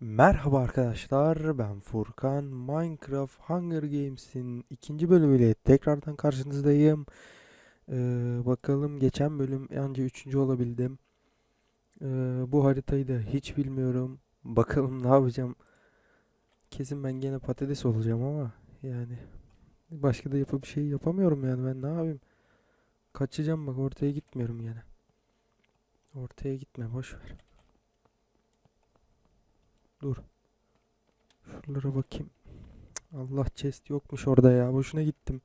Merhaba arkadaşlar, ben Furkan. Minecraft Hunger Games'in ikinci bölümüyle tekrardan karşınızdayım. Ee, bakalım geçen bölüm anca üçüncü olabildim. Ee, bu haritayı da hiç bilmiyorum. Bakalım ne yapacağım. Kesin ben gene patates olacağım ama yani başka da yapıp bir şey yapamıyorum yani ben ne yapayım. Kaçacağım bak ortaya gitmiyorum gene. Ortaya gitme boş ver. Dur. Şuralara bakayım. Allah chest yokmuş orada ya. Boşuna gittim.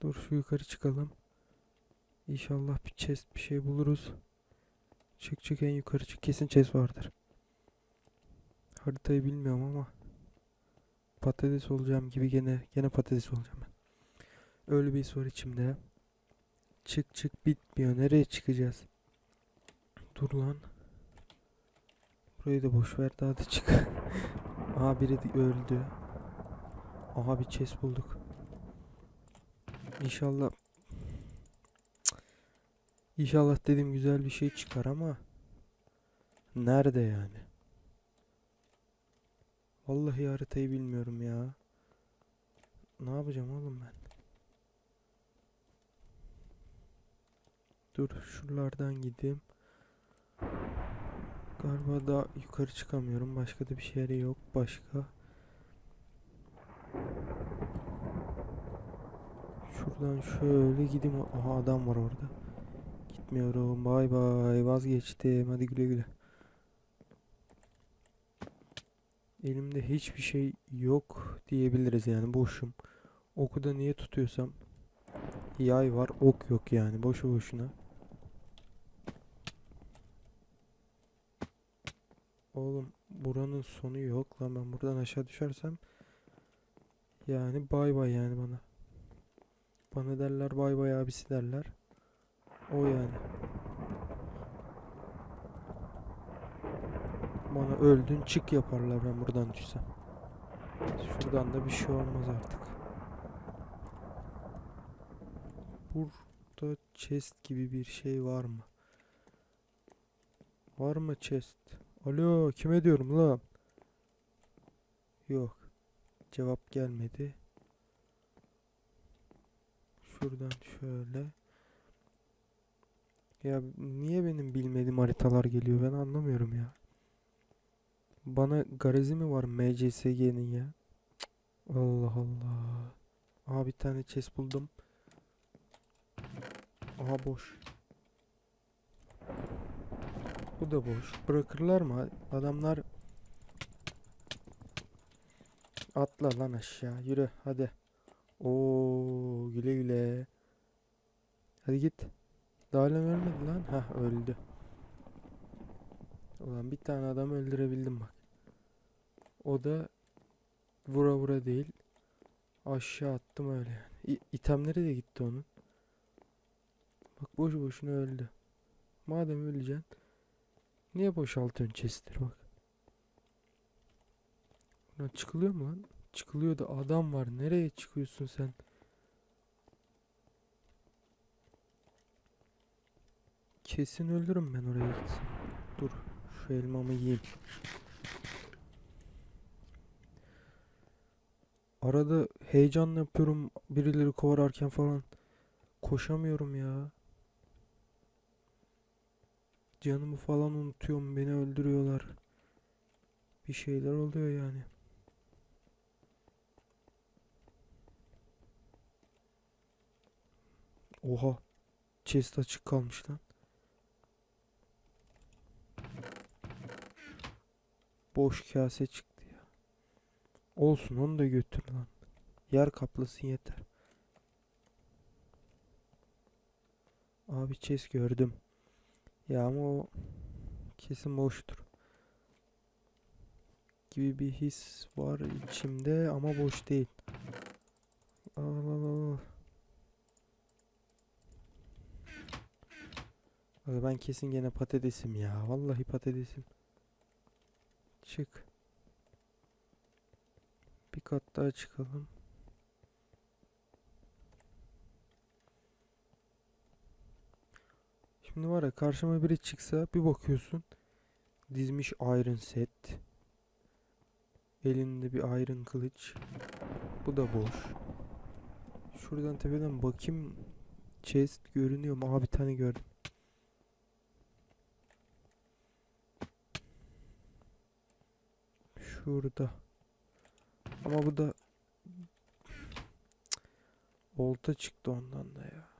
Dur şu yukarı çıkalım. İnşallah bir chest bir şey buluruz. Çık çık en yukarı çık. Kesin chest vardır. Haritayı bilmiyorum ama patates olacağım gibi gene gene patates olacağım ben. Öyle bir his var içimde. Çık çık bitmiyor. Nereye çıkacağız? Dur lan. Burayı da boş ver daha da çık. Aha biri öldü. Aha bir chest bulduk. İnşallah. İnşallah dedim güzel bir şey çıkar ama nerede yani? Vallahi haritayı bilmiyorum ya. Ne yapacağım oğlum ben? Dur şuralardan gideyim. Galiba daha yukarı çıkamıyorum. Başka da bir şey yok. Başka. Şuradan şöyle gideyim. Aha adam var orada. Gitmiyorum. Bay bay. Vazgeçtim. Hadi güle güle. Elimde hiçbir şey yok diyebiliriz yani. Boşum. Oku da niye tutuyorsam. Yay var. Ok yok yani. Boşu boşuna. Oğlum buranın sonu yok lan ben buradan aşağı düşersem yani bay bay yani bana. Bana derler bay bay abisi derler. O yani. Bana öldün çık yaparlar ben buradan düşsem. Şuradan da bir şey olmaz artık. Burada chest gibi bir şey var mı? Var mı chest? Alo kime diyorum lan? Yok. Cevap gelmedi. Şuradan şöyle. Ya niye benim bilmediğim haritalar geliyor ben anlamıyorum ya. Bana garezi mi var MCSG'nin ya? Allah Allah. Aha bir tane chest buldum. Aha boş. Bu da boş. Bırakırlar mı? Adamlar atla lan aşağı. Yürü hadi. Oo güle güle. Hadi git. Daha hala ölmedi lan. Hah öldü. Ulan bir tane adam öldürebildim bak. O da vura vura değil. Aşağı attım öyle yani. İ itemleri de gitti onun. Bak boş boşuna öldü. Madem öleceksin. Niye boşaltıyorsun chestleri bak. Buradan çıkılıyor mu lan? Çıkılıyor da adam var. Nereye çıkıyorsun sen? Kesin ölürüm ben oraya gitsin. Dur. Şu elmamı yiyeyim. Arada heyecan yapıyorum. Birileri kovalarken falan. Koşamıyorum ya. Canımı falan unutuyorum. Beni öldürüyorlar. Bir şeyler oluyor yani. Oha. Chest açık kalmış lan. Boş kase çıktı ya. Olsun onu da götür lan. Yer kaplasın yeter. Abi chest gördüm. Ya ama o kesin boştur. Gibi bir his var içimde ama boş değil. Al al. Abi ben kesin gene patatesim ya. Vallahi patatesim. Çık. Bir kat daha çıkalım. Şimdi var ya karşıma biri çıksa bir bakıyorsun. dizmiş iron set. Elinde bir iron kılıç. Bu da boş. Şuradan tepeden bakayım. Chest görünüyor mu? Aha bir tane gördüm. Şurada. Ama bu da Olta çıktı ondan da ya.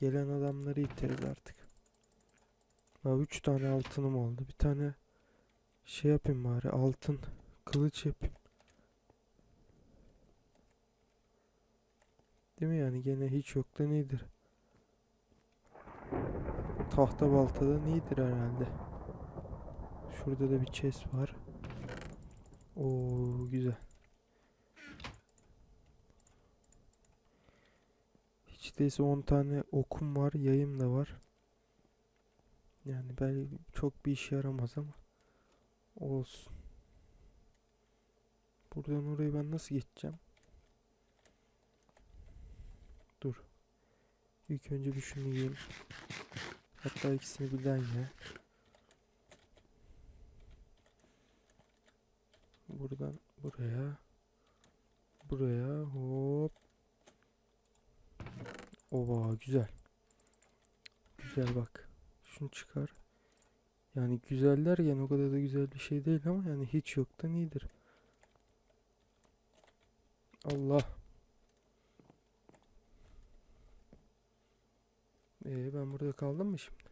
Gelen adamları iteriz artık. Ya üç tane altınım oldu. Bir tane şey yapayım bari altın kılıç yapayım. Değil mi yani gene hiç yoktan iyidir. Tahta baltadan iyidir herhalde. Şurada da bir chest var. Oo güzel. Hiç değilse 10 tane okum var, yayım da var. Yani belki çok bir işe yaramaz ama olsun. Buradan orayı ben nasıl geçeceğim? Dur. İlk önce bir şunu yiyeyim. Hatta ikisini birden ye. Buradan buraya. Buraya hop. Ova güzel. Güzel bak. Şunu çıkar. Yani güzel derken o kadar da güzel bir şey değil ama yani hiç yoktan iyidir. Allah. Ee, ben burada kaldım mı şimdi?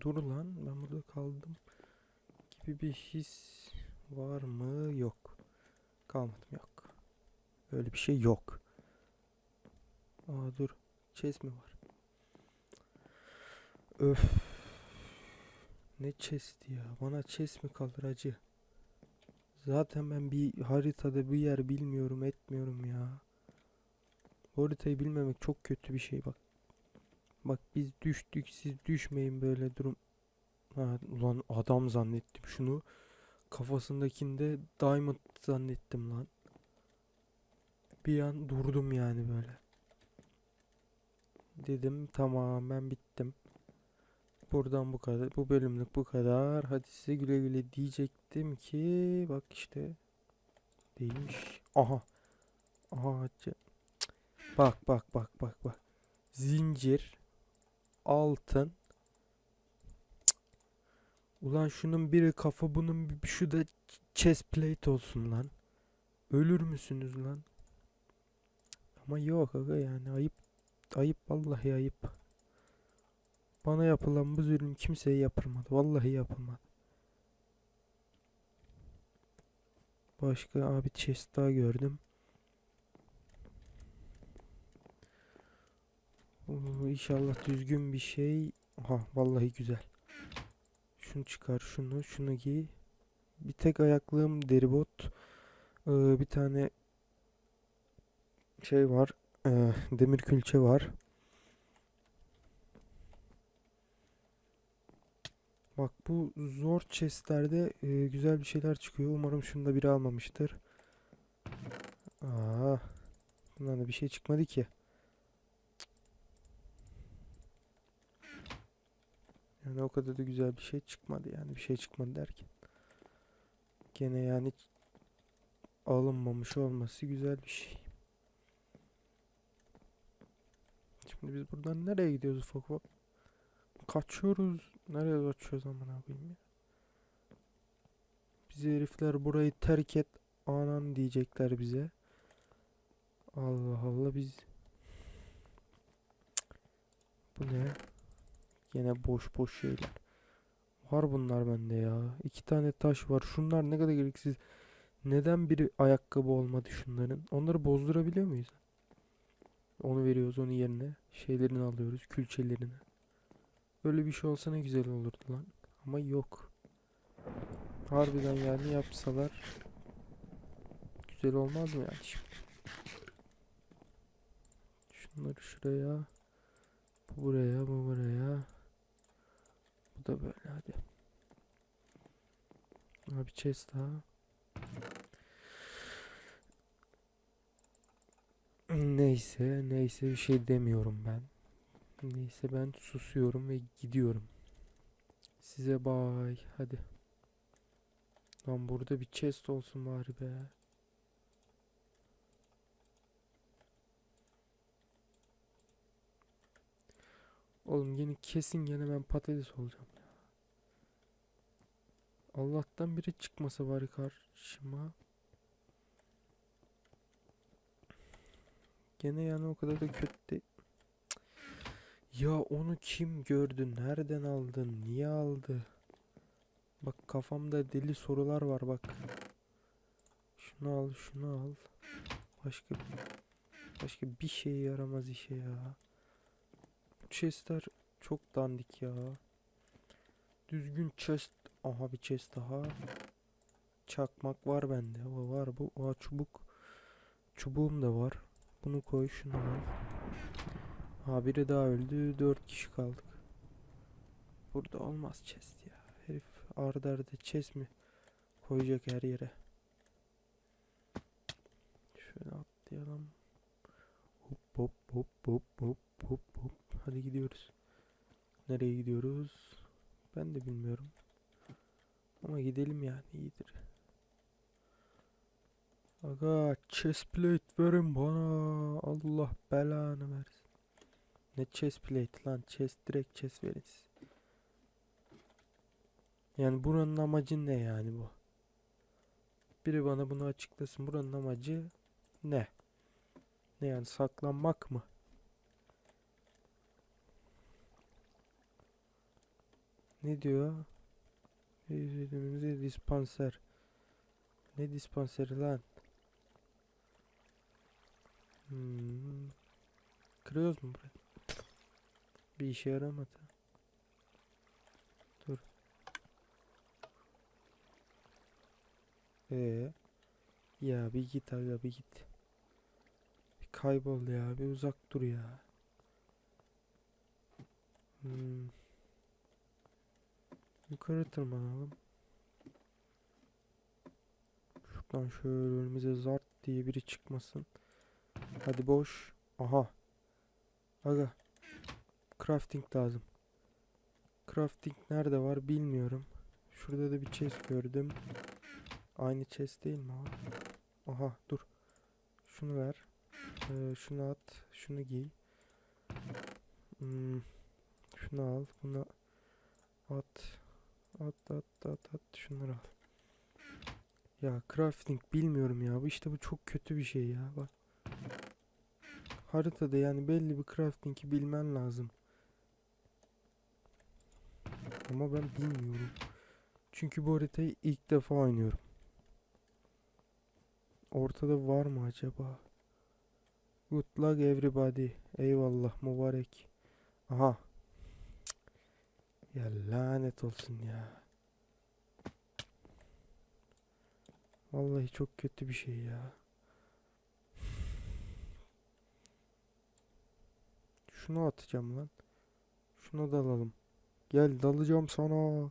Dur lan ben burada kaldım gibi bir his var mı? Yok. Kalmadım yok. Öyle bir şey yok. Aa dur. Chest mi var? Öf. Ne chest ya? Bana chest mi kalır acı? Zaten ben bir haritada bir yer bilmiyorum etmiyorum ya. Haritayı bilmemek çok kötü bir şey bak. Bak biz düştük siz düşmeyin böyle durum. Ha, ulan adam zannettim şunu. Kafasındakinde diamond zannettim lan. Bir an durdum yani böyle. Dedim tamam ben bittim. Buradan bu kadar. Bu bölümlük bu kadar. Hadi size güle güle diyecektim ki bak işte değilmiş. Aha. Aha. Cık. Bak bak bak bak bak. Zincir altın. Ulan şunun biri kafa bunun bir- şu da chest plate olsun lan. Ölür müsünüz lan? Ama yok aga yani ayıp ayıp vallahi ayıp. Bana yapılan bu zulüm kimseye yapılmadı. Vallahi yapılmadı. Başka abi chest daha gördüm. Oo, inşallah düzgün bir şey. Aha vallahi güzel. Şunu çıkar şunu şunu giy. Bir tek ayaklığım deri bot. Ee, bir tane şey var. Ee, demir külçe var. Bak bu zor chestlerde e, güzel bir şeyler çıkıyor. Umarım şunu da biri almamıştır. Aa, bundan da bir şey çıkmadı ki. Yani o kadar da güzel bir şey çıkmadı yani bir şey çıkmadı derken. Gene yani alınmamış olması güzel bir şey. Şimdi biz buradan nereye gidiyoruz ufak ufak? Kaçıyoruz. Nereye kaçıyoruz amına koyayım ya? Bizi herifler burayı terk et anan diyecekler bize. Allah Allah biz Bu ne? Yine boş boş şeyler. Var bunlar bende ya. İki tane taş var. Şunlar ne kadar gereksiz. Neden biri ayakkabı olmadı şunların? Onları bozdurabiliyor muyuz? Onu veriyoruz onun yerine. Şeylerini alıyoruz. Külçelerini. Öyle bir şey olsa ne güzel olurdu lan. Ama yok. Harbiden yani yapsalar güzel olmaz mı yani şimdi? Şunları şuraya. Bu buraya, bu buraya. Bu da böyle hadi. Abi chest daha. Neyse, neyse bir şey demiyorum ben. Neyse ben susuyorum ve gidiyorum. Size bay. Hadi. Lan burada bir chest olsun bari be. Oğlum yine kesin gene ben patates olacağım. Allah'tan biri çıkmasa bari karşıma. Gene yani o kadar da kötü değil. Ya onu kim gördü? Nereden aldın? Niye aldı? Bak kafamda deli sorular var bak. Şunu al, şunu al. Başka başka bir şey yaramaz işe ya. Bu chestler çok dandik ya. Düzgün chest. Aha bir chest daha. Çakmak var bende. O var bu. Aa çubuk. Çubuğum da var. Bunu koy şunu al. Biri daha öldü. Dört kişi kaldık. Burada olmaz chest ya. Herif arda arda chest mi koyacak her yere. Şöyle atlayalım. Hop hop hop hop hop hop hop. Hadi gidiyoruz. Nereye gidiyoruz? Ben de bilmiyorum. Ama gidelim yani iyidir. Aga chest plate verin bana. Allah belanı versin. Ne chest plate lan? Chest direkt chest verin. Yani buranın amacı ne yani bu? Biri bana bunu açıklasın. Buranın amacı ne? Ne yani saklanmak mı? Ne diyor? Dispanser. Ne dispanseri lan? Hmm. Kırıyoruz mu burayı? Bir işe yaramadı. Dur. Ee, ya bir git aga bir git. Bir kaybol ya bir uzak dur ya. Hmm. Yukarı tırmanalım. Şuradan şöyle önümüze zart diye biri çıkmasın. Hadi boş. Aha. Aga. Crafting lazım. Crafting nerede var bilmiyorum. Şurada da bir chest gördüm. Aynı chest değil mi? Aha dur. Şunu ver. Ee, şunu at. Şunu giy. Hmm, şunu al. Bunu at. At at at at. Şunları al. Ya crafting bilmiyorum ya. Bu işte bu çok kötü bir şey ya. Bak. Haritada yani belli bir crafting'i bilmen lazım. Ama ben bilmiyorum. Çünkü bu haritayı ilk defa oynuyorum. Ortada var mı acaba? Good luck everybody. Eyvallah mübarek. Aha. Ya lanet olsun ya. Vallahi çok kötü bir şey ya. şunu atacağım lan. Şunu dalalım. Gel dalacağım sana.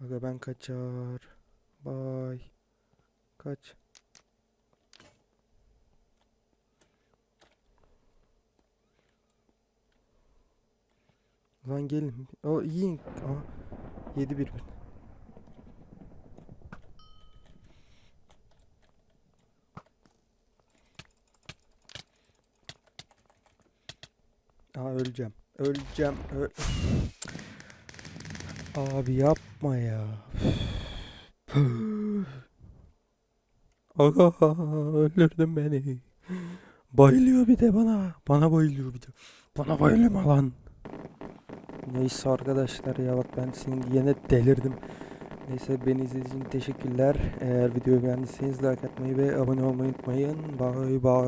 Aga ben kaçar. Bay. Kaç. Lan gelin. O yiyin. Aa, 7 1 1. Aha öleceğim. Öleceğim. Öl Abi yapma ya. Aga öldürdün beni. Bayılıyor bir de bana. Bana bayılıyor bir de. Bana bayılma lan. Neyse arkadaşlar ya bak ben şimdi yine delirdim. Neyse beni izlediğiniz için teşekkürler. Eğer videoyu beğendiyseniz like atmayı ve abone olmayı unutmayın. Bye bye.